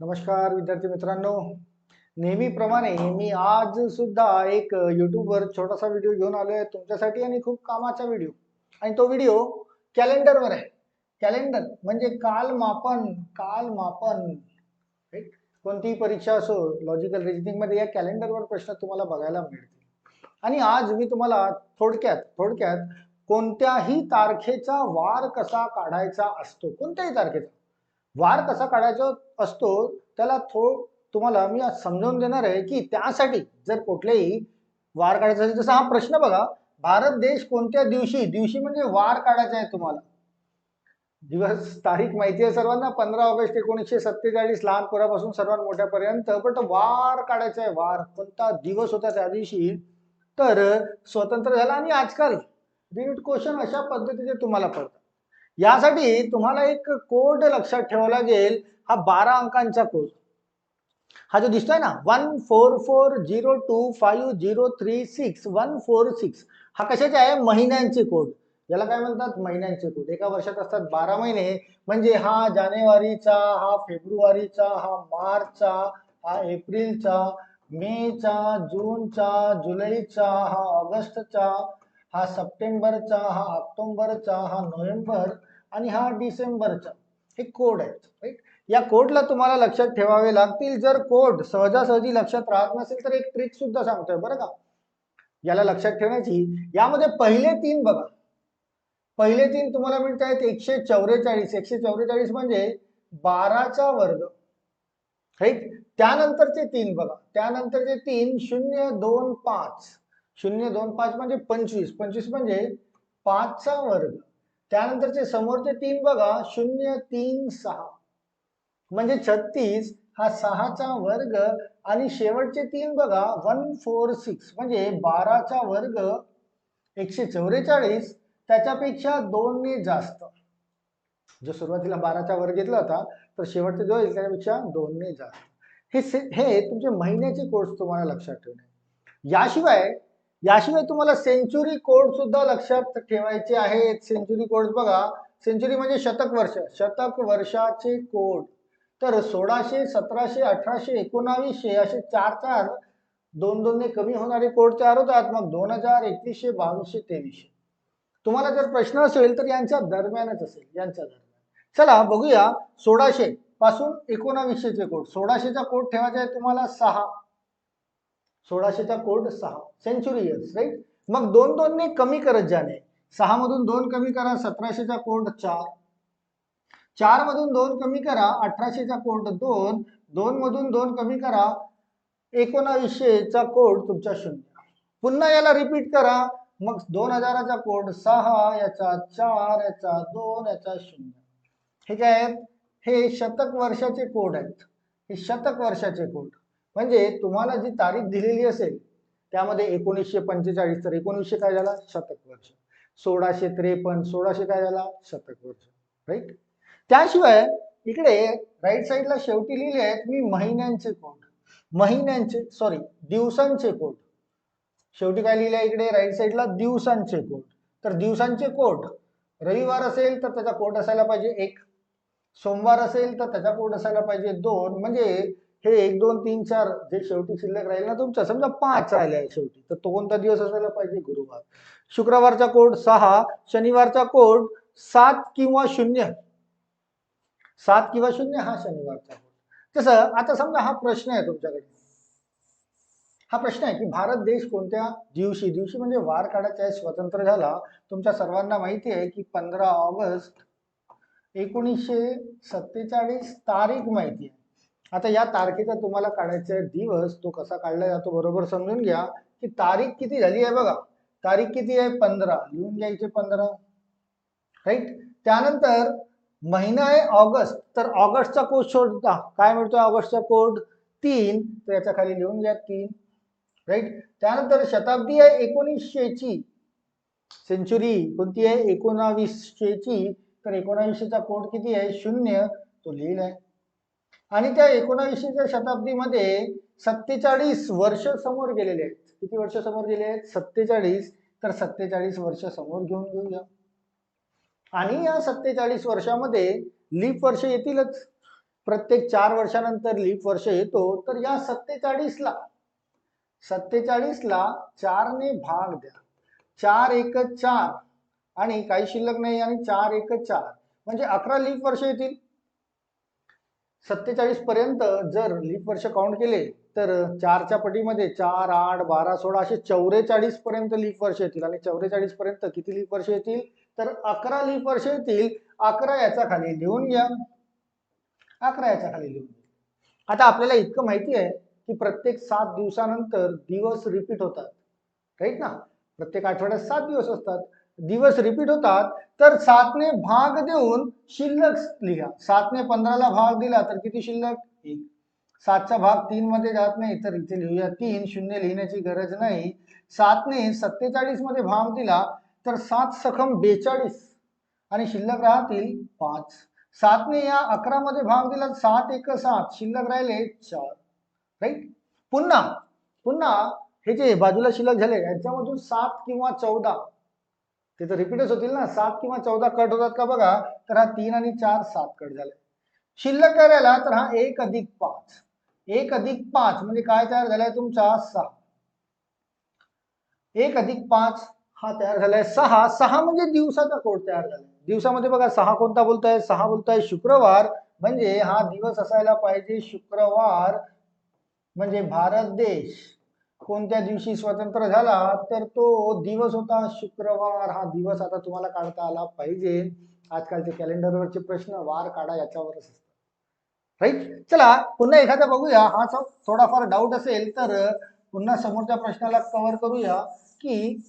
नमस्कार विद्यार्थी मित्रांनो. नेहमीप्रमाणे मी आज सुद्धा एक युट्यूबवर छोटासा व्हिडिओ घेऊन आलो आहे तुमच्यासाठी आणि खूप कामाचा व्हिडिओ आणि तो व्हिडिओ कॅलेंडरवर आहे. कॅलेंडर म्हणजे काल मापन काल मापन. कोणतीही परीक्षा असो लॉजिकल रिजनिंगमध्ये या कॅलेंडरवर प्रश्न तुम्हाला बघायला मिळतील. आणि आज मी तुम्हाला थोडक्यात थोडक्यात कोणत्याही तारखेचा वार कसा काढायचा असतो कोणत्याही तारखेचा वार कसा काढायचा असतो त्याला थो तुम्हाला मी आज समजावून देणार आहे की त्यासाठी जर कुठलेही वार काढायचा असेल जसा हा प्रश्न बघा भारत देश कोणत्या दिवशी दिवशी म्हणजे वार काढायचा आहे तुम्हाला? दिवस तारीख माहिती आहे सर्वांना पंधरा ऑगस्ट एकोणीसशे सत्तेचाळीस लहान पोरापासून सर्वात मोठ्यापर्यंत बट वार काढायचा आहे वार. कोणता दिवस होता त्या दिवशी? तर स्वतंत्र झाला आणि आजकाल रिट क्वेश्चन अशा पद्धतीचे तुम्हाला पडतात. यासाठी तुम्हाला एक कोड लक्षात ठेवावा लागेल हा बारा अंकांचा कोड. हा जो दिसतोय ना one four four zero two five zero three six one four six हा कशाचे आहे? महिन्यांचे कोड. याला काय म्हणतात? महिन्यांचे कोड. एका वर्षात असतात बारा महिने. म्हणजे हा जानेवारीचा हा फेब्रुवारीचा हा मार्चचा हा एप्रिलचा मेचा जूनचा जुलैचा हा ऑगस्टचा हा सप्टेंबरचा हा ऑक्टोबरचा हा नोव्हेंबर आणि हा डिसेंबरचा हे कोड आहेत राईट या कोडला तुम्हाला लक्षात ठेवावे लागतील. जर कोड सहजासहजी लक्षात राहत नसेल तर एक ट्रिक सुद्धा सांगतोय बरं का. याला लक्षात ठेवण्याची. यामध्ये पहिले तीन बघा. पहिले तीन तुम्हाला मिळत आहेत एकशे चौवेचाळीस. एकशे चौवेचाळीस म्हणजे बाराचा वर्ग राईट त्यानंतरचे तीन बघा. त्यानंतरचे तीन शून्य दोन पाच. शून्य दोन पाच म्हणजे पंचवीस. पंचवीस म्हणजे पाचचा वर्ग. त्यानंतरचे समोरचे तीन बघा शून्य तीन सहा. म्हणजे छत्तीस हा सहाचा वर्ग आणि शेवटचे तीन बघा वन फोर सिक्स. म्हणजे बाराचा वर्ग एकशे चौवेचाळीस त्याच्यापेक्षा दोनने जास्त. जो सुरुवातीला बाराचा वर्ग घेतला होता तर शेवटचा जो येईल त्याच्यापेक्षा दोनने जास्त. हे हे तुमचे महिन्याचे कोर्स तुम्हाला लक्षात ठेवणे. याशिवाय याशिवाय तुम्हाला सेंचुरी कोड सुद्धा लक्षात ठेवायचे आहेत. सेंचुरी कोड बघा सेंचुरी म्हणजे शतक वर्ष. शतक वर्षाचे कोड तर सोळाशे सतराशे अठराशे एकोणावीसशे असे चार चार दोन दोनने कमी होणारे कोड तयार होतात. मग दोन हजार एकवीसशे बावीसशे तेवीसशे. तुम्हाला जर प्रश्न असेल तर यांच्या दरम्यानच असेल. यांच्या दरम्यान. चला बघूया सोळाशे पासून एकोणावीसशेचे कोड सोळाशेचा कोड ठेवायचा आहे तुम्हाला सहा. सोळाशेचा कोड सहा. सेंचुरी इयर्स राईट मग दोन दोनने कमी करत जाणे. सहा मधून दोन कमी करा सतराशेचा कोड चार. चार मधून दोन कमी करा अठराशेचा कोड दोन. दोन मधून दोन कमी करा एकोणावीसशेचा कोड तुमचा शून्य. पुन्हा याला रिपीट करा. मग दोन हजाराचा कोड सहा याचा चार याचा दोन याचा शून्य. हे काय आहेत? हे शतक वर्षाचे कोड आहेत. हे शतक वर्षाचे कोड म्हणजे तुम्हाला जी तारीख दिलेली असेल त्यामध्ये एकोणीसशे पंचेचाळीस तर एकोणीसशे काय झाला? शतक वर्ष. सोळाशे त्रेपन्न सोळाशे काय झाला? शतक वर्ष. राईट त्याशिवाय इकडे राईट साईडला शेवटी लिहिले आहेत मी महिन्यांचे कोट महिन्यांचे सॉरी दिवसांचे कोट शेवटी काय लिहिले इकडे? राईट साईडला दिवसांचे कोट तर दिवसांचे कोट रविवार असेल तर त्याचा कोट असायला पाहिजे एक. सोमवार असेल तर त्याचा कोट असायला पाहिजे दोन. म्हणजे हे एक दोन तीन चार जे शेवटी शिल्लक राहील ना तुमचा समजा पाच राहिल्या आहे शेवटी तर तो कोणता दिवस असायला पाहिजे गुरुवार? शुक्रवारचा कोड सहा शनिवारचा कोड सात किंवा शून्य. सात किंवा शून्य हा शनिवारचा कोड. तसं आता समजा हा प्रश्न आहे तुमच्याकडे. हा प्रश्न आहे की भारत देश कोणत्या दिवशी दिवशी म्हणजे वार काढायचा आहे स्वतंत्र झाला? तुमच्या सर्वांना माहिती आहे की पंधरा ऑगस्ट एकोणीसशे सत्तेचाळीस तारीख माहिती आहे. आता या तारखेचा तुम्हाला काढायचा आहे दिवस तो कसा काढला जातो बरोबर समजून घ्या की तारीख किती झाली आहे बघा. तारीख किती आहे? पंधरा. लिहून घ्यायचे पंधरा. राईट त्यानंतर महिना आहे ऑगस्ट. तर ऑगस्टचा कोड शोधता. काय मिळतोय ऑगस्टचा कोड तीन. तर याच्या खाली लिहून घ्या तीन. राईट त्यानंतर शताब्दी आहे एकोणीसशेची. सेंचुरी कोणती आहे? एकोणावीसशेची. तर एकोणावीसशेचा कोड किती आहे? शून्य. तो लिहिलाय. आणि त्या एकोणावीसशेच्या शताब्दीमध्ये सत्तेचाळीस वर्ष समोर गेलेले आहेत. किती वर्ष समोर गेले आहेत? सत्तेचाळीस. तर सत्तेचाळीस वर्ष समोर घेऊन घेऊया. आणि या सत्तेचाळीस वर्षामध्ये लीप वर्ष येतीलच. प्रत्येक चार वर्षानंतर लीप वर्ष येतो. तर या सत्तेचाळीसला सत्तेचाळीसला चारने भाग द्या. चार एक चार. आणि काही शिल्लक नाही आणि चार एक चार. म्हणजे अकरा लीप वर्ष येतील. सत्तेचाळीस पर्यंत जर लीप वर्ष काउंट केले तर चारच्या पटीमध्ये चार आठ बारा सोळा असे चौवेचाळीस पर्यंत लीप वर्ष येतील. आणि चौवेचाळीस पर्यंत किती लीप वर्ष येतील? तर अकरा लीप वर्ष येतील. अकरा याच्या खाली लिहून घ्या. अकरा याच्या खाली लिहून घ्या. आता आपल्याला इतकं माहिती आहे की प्रत्येक सात दिवसानंतर दिवस रिपीट होतात. राईट ना? प्रत्येक आठवड्यात सात दिवस असतात. दिवस रिपीट होतात तर सातने भाग देऊन शिल्लक लिहा. सातने पंधराला भाग दिला तर किती शिल्लक? एक. सातचा भाग तीन मध्ये जात नाही तर इथे लिहूया तीन शून्य लिहिण्याची गरज नाही. सातने सत्तेचाळीसमध्ये भाग दिला तर सात सखम बेचाळीस. आणि शिल्लक राहतील पाच. सातने या अकरा मध्ये भाग दिला सात एक सात. शिल्लक राहिले चार. राईट पुन्हा पुन्हा हे जे बाजूला शिल्लक झाले यांच्यामधून सात किंवा चौदा. ते तर रिपीटच होतील ना. सात किंवा चौदा कट होतात का बघा तर हा तीन आणि चार सात कट झाले. शिल्लक काय राहिला तर हा एक अधिक पाच. एक अधिक पाच म्हणजे काय तयार झालाय तुमचा? सहा. एक अधिक पाच हा तयार झालाय सहा. सहा म्हणजे दिवसाचा कोड तयार झालाय. दिवसामध्ये बघा सहा कोणता बोलताय? सहा बोलताय शुक्रवार. म्हणजे हा दिवस असायला पाहिजे शुक्रवार. म्हणजे भारत देश. कोणत्या दिवशी स्वतंत्र झाला तर तो दिवस होता शुक्रवार. हा दिवस आता तुम्हाला काढता आला पाहिजे. आजकालचे कॅलेंडरवरचे प्रश्न वार काढा याच्यावरच असतात राईट? चला पुन्हा एखादा बघूया. हा थोडाफार डाऊट असेल तर पुन्हा समोरच्या प्रश्नाला कव्हर करूया की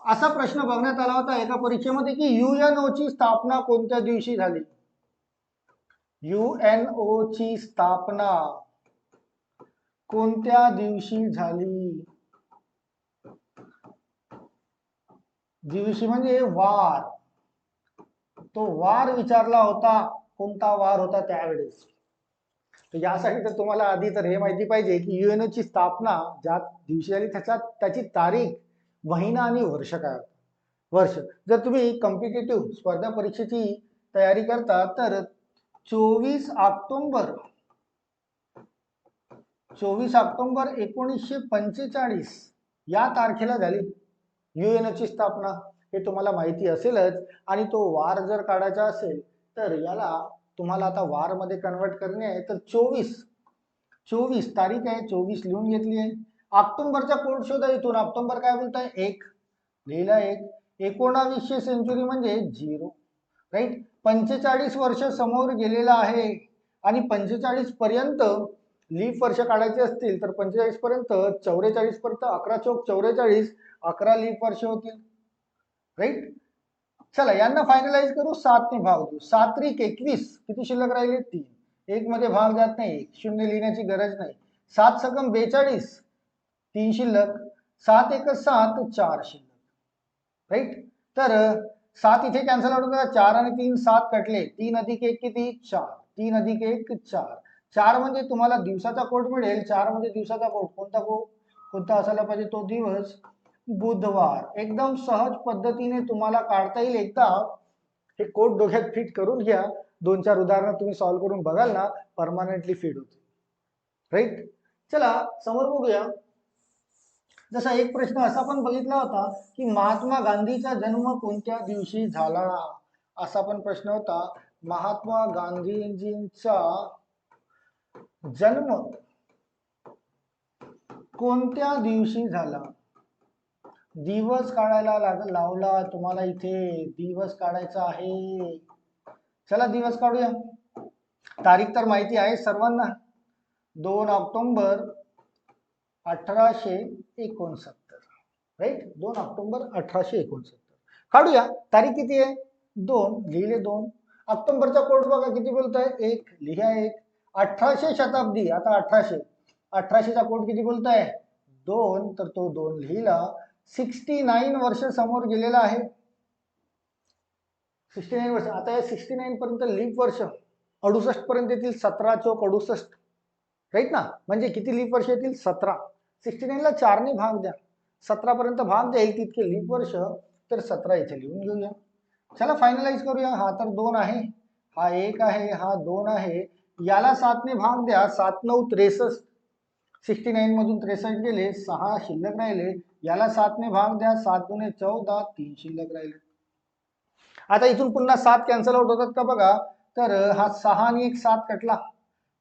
असा प्रश्न बघण्यात आला होता एका परीक्षेमध्ये की युएनओ ची स्थापना कोणत्या दिवशी झाली? युएनओ ची स्थापना. कोणत्या दिवशी झाली? दिवशी म्हणजे वार. तो वार विचारला होता कोणता वार होता त्यावेळेस? यासाठी तर तुम्हाला आधी तर हे माहिती पाहिजे की युएनओ ची स्थापना ज्या दिवशी झाली त्याच्या त्याची तारीख महिना आणि वर्ष काय होतं? वर्ष. जर तुम्ही कॉम्पिटेटिव्ह स्पर्धा परीक्षेची तयारी करता तर चोवीस ऑक्टोंबर चोवीस ऑक्टोंबर एकोणीसशे पंचेचाळीस. या तारखेला झाली युएनओची स्थापना. हे तुम्हाला माहिती असेलच. आणि तो वार जर काढायचा असेल तर याला तुम्हाला आता वारमध्ये कन्वर्ट करणे आहे. तर चोवीस चोवीस तारीख आहे. चोवीस लिहून घेतली आहे. ऑक्टोंबरचा कोड शोधा इथून. ऑक्टोंबर काय बोलताय? एक. लिहिला एक. एकोणावीसशे सेंचुरी म्हणजे झिरो. राईट पंचेचाळीस वर्ष समोर गेलेला आहे. आणि पंचेचाळीस पर्यंत लीफ वर्ष काढायचे असतील तर पंचेचाळीस पर्यंत चौवेचाळीस पर्यंत अकरा चौक चौवेचाळीस अकरा लीफ वर्ष होतील. राईट चला यांना फायनलाइज करू सातने भाग देऊ. सातत्रिक एकवीस किती शिल्लक राहिले? तीन. एक मध्ये भाग जात नाही एक शून्य लिहिण्याची गरज नाही. सात सकम बेचाळीस तीन शिल्लक. सात एक सात चार शिल्लक. राईट तर सात इथे कॅन्सल आउट करा चार आणि तीन सात कटले. तीन अधिक एक किती? चार. तीन अधिक एक चार. चार म्हणजे तुम्हाला दिवसाचा कोट मिळेल. चार म्हणजे दिवसाचा कोट. कोणता कोट कोणता असायला पाहिजे तो दिवस? बुधवार. एकदम सहज पद्धतीने तुम्हाला काढता येईल. एकदा हे कोट डोक्यात फिट करून घ्या. दोन चार उदाहरणं तुम्ही सॉल्व्ह करून बघाल ना परमानंटली फिट होते राईट चला समोर बघूया. जसा एक प्रश्न असा पण बघितला होता की महात्मा गांधीचा जन्म कोणत्या दिवशी झाला? असा पण प्रश्न होता. महात्मा गांधीजींचा जन्म कोणत्या दिवशी झाला? दिवस काढायला लाग लावला तुम्हाला इथे दिवस काढायचा आहे. चला दिवस काढूया. तारीख तर माहिती आहे सर्वांना. दोन ऑक्टोंबर अठराशे एकोणसत्तर. राईट दोन ऑक्टोंबर अठराशे एकोणसत्तर. काढूया. तारीख किती आहे? दोन. लिहिले दोन. ऑक्टोबरचा कोड बघा किती बोलतोय? एक. लिहा एक. अठराशे शताब्दी आता अठराशे. अठराशेचा कोट किती बोलताय? दोन तर तो दोन लिहिला. सिक्स्टी नाईन वर्ष समोर गेलेला आहे. सिक्स्टी नाईन वर्ष. आता या सिक्स्टी नाईन पर्यंत लीप वर्ष. अडुसष्ट पर्यंत येतील सतरा चौक अडुसष्ट. राईट ना? म्हणजे किती लीप वर्ष येतील? सतरा. सिक्स्टी नाईनला चारने भाग द्या. सतरा पर्यंत भाग द्याल तितके लीप वर्ष. तर सतरा इथे लिहून घेऊया. चला फायनलाइज करूया. हा तर दोन आहे. हा एक आहे. हा दोन आहे. याला सातने भाग द्या. सात नऊ त्रेसष्ट सिक्स्टी नाईन मधून त्रेसष्ट गेले सहा शिल्लक राहिले. याला सातने भाग द्या. सात दुने चौदा तीन शिल्लक राहिले. आता इथून पुन्हा सात कॅन्सल आउट होतात का बघा? तर हा सहा आणि एक सात कटला.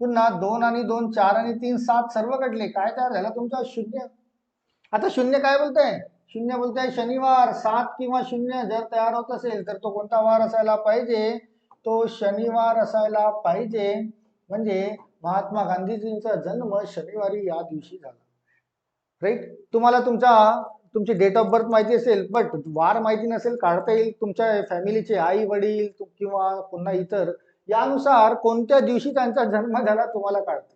पुन्हा दोन आणि दोन चार आणि तीन सात सर्व कटले. काय तयार झाला? तुमचा शून्य. आता शून्य काय बोलताय? शून्य बोलताय शनिवार. सात किंवा शून्य जर तयार होत असेल तर तो कोणता वार असायला पाहिजे? तो शनिवार असायला पाहिजे. म्हणजे महात्मा गांधीजींचा जन्म शनिवारी या दिवशी झाला. राईट तुम्हाला तुमचा तुमची डेट ऑफ बर्थ माहिती असेल बट वार माहिती नसेल काढता येईल. तुमच्या फॅमिलीचे आई वडील किंवा पुन्हा इतर यानुसार कोणत्या दिवशी त्यांचा जन्म झाला तुम्हाला काढता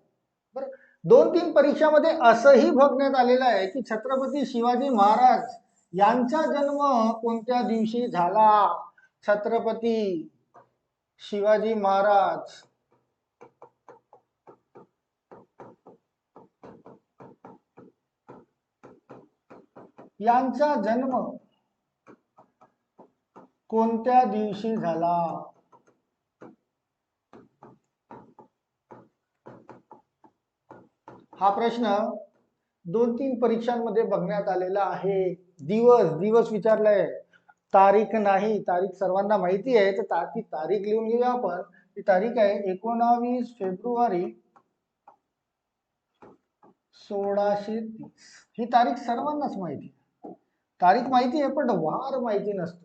बरं? दोन तीन परीक्षामध्ये असंही बघण्यात आलेलं आहे की छत्रपती शिवाजी महाराज यांचा जन्म कोणत्या दिवशी झाला? छत्रपती शिवाजी महाराज यांचा जन्म कोणत्या दिवशी झाला? हा प्रश्न दोन तीन परीक्षांमध्ये बघण्यात आलेला आहे. दिवस दिवस विचारलाय. तारीख नाही. तारीख सर्वांना माहिती आहे. तर ती तारीख लिहून घेऊया आपण. ती तारीख आहे एकोणावीस फेब्रुवारी सोळाशे तीस. ही तारीख सर्वांनाच माहिती तारीख माहिती आहे पण वार माहिती नसतो.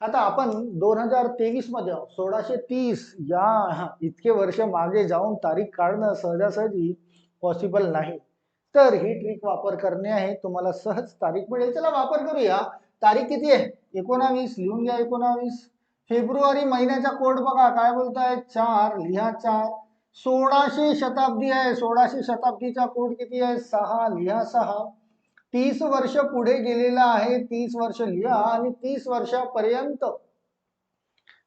आता आपण दोन हजार तेवीसमध्ये आहोत. सोळाशे तीस या इतके वर्ष मागे जाऊन तारीख काढणं सहजासहजी पॉसिबल नाही. तर ही ट्रिक वापर करणे आहे तुम्हाला सहज तारीख मिळेल. चला वापर करूया. तारीख किती आहे? एकोणावीस लिहून घ्या एकोणावीस. फेब्रुवारी महिन्याचा कोड बघा काय बोलताय चार लिहा चार. सोळाशे शताब्दी आहे सोळाशे शताब्दीचा कोड किती आहे? सहा लिहा सहा. तीस वर्ष पुढे गेलेला आहे तीस वर्ष लिहा आणि तीस वर्षापर्यंत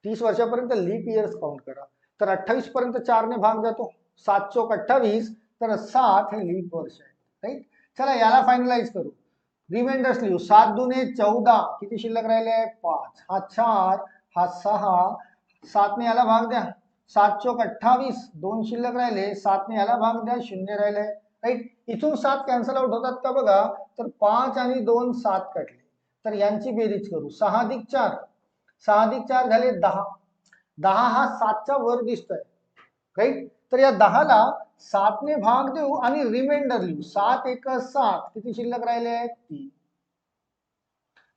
तीस वर्षापर्यंत लीप इयर्स काउंट करा. तर अठ्ठावीस पर्यंत चारने भाग जातो. सात चौक अठ्ठावीस तर सात हे लीप वर्ष आहे. राईट चला याला फायनलाइज करू. रिमाइंडर्स लिहू. सात दुने चौदा किती शिल्लक राहिले आहे पाच. हा चार हा सहा सातने याला भाग द्या. सात चौक अठ्ठावीस दोन शिल्लक राहिले. सातने याला भाग द्या. शून्य राहिले. राईट इथून सात कॅन्सल आउट होतात का बघा? तर पाच आणि दोन सात कटले. तर यांची बेरीज करू. सहा अधिक चार. सहा अधिक चार झाले दहा. दहा हा सातच्या वर दिसतोय. राईट तर या दहाला सातने भाग देऊ आणि रिमाइंडर लिहू. सात एक सात. किती शिल्लक राहिले आहेत? तीन.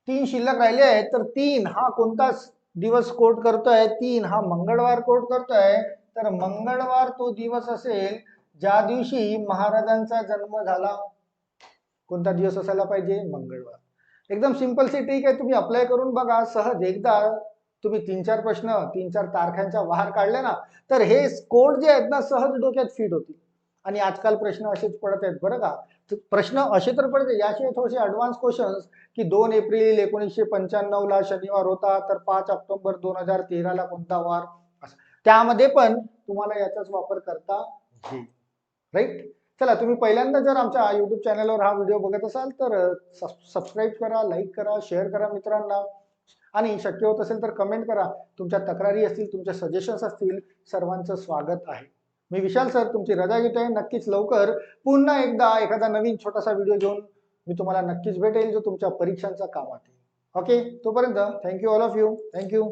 तीन शिल्लक राहिले आहेत. तर तीन हा कोणता दिवस कोट करतोय? तीन हा मंगळवार कोट करतोय. तर मंगळवार तो दिवस असेल ज्या दिवशी महाराजांचा जन्म झाला कोणता दिवस असायला पाहिजे? मंगळवार. एकदम सिंपल सी ट्रिक आहे तुम्ही अप्लाय करून बघा सहज एकदा तुम्ही तीन चार प्रश्न तीन चार तारखांच्या वार काढले ना तर हे कोड जे आहेत ना सहज डोक्यात फिट होतील. आणि आजकाल प्रश्न असेच पडत आहेत. बरं का? प्रश्न असे तर पडते याशिवाय थोडेसे ॲडव्हान्स क्वेश्चन्स की दोन एप्रिल एकोणीसशे पंच्याण्णव ला शनिवार होता तर पाच ऑक्टोबर दोन हजार तेराला कोणता वार? असं. त्यामध्ये पण तुम्हाला याचाच वापर करता येईल. राईट? चला तुम्ही पहिल्यांदा जर आमच्या युट्यूब चॅनलवर हा व्हिडिओ बघत असाल तर सबस्क्राईब करा लाईक करा शेअर करा मित्रांना. आणि शक्य होत असेल तर कमेंट करा. तुमच्या तक्रारी असतील तुमच्या सजेशन्स असतील सर्वांचं स्वागत आहे. मी विशाल सर तुमची रजा घेतोय. नक्कीच लवकर पुन्हा एकदा एखादा नवीन छोटासा व्हिडिओ घेऊन मी तुम्हाला नक्कीच भेटेल जो तुमच्या परीक्षांचा कामात येईल. ओके तोपर्यंत thank you all of you thank you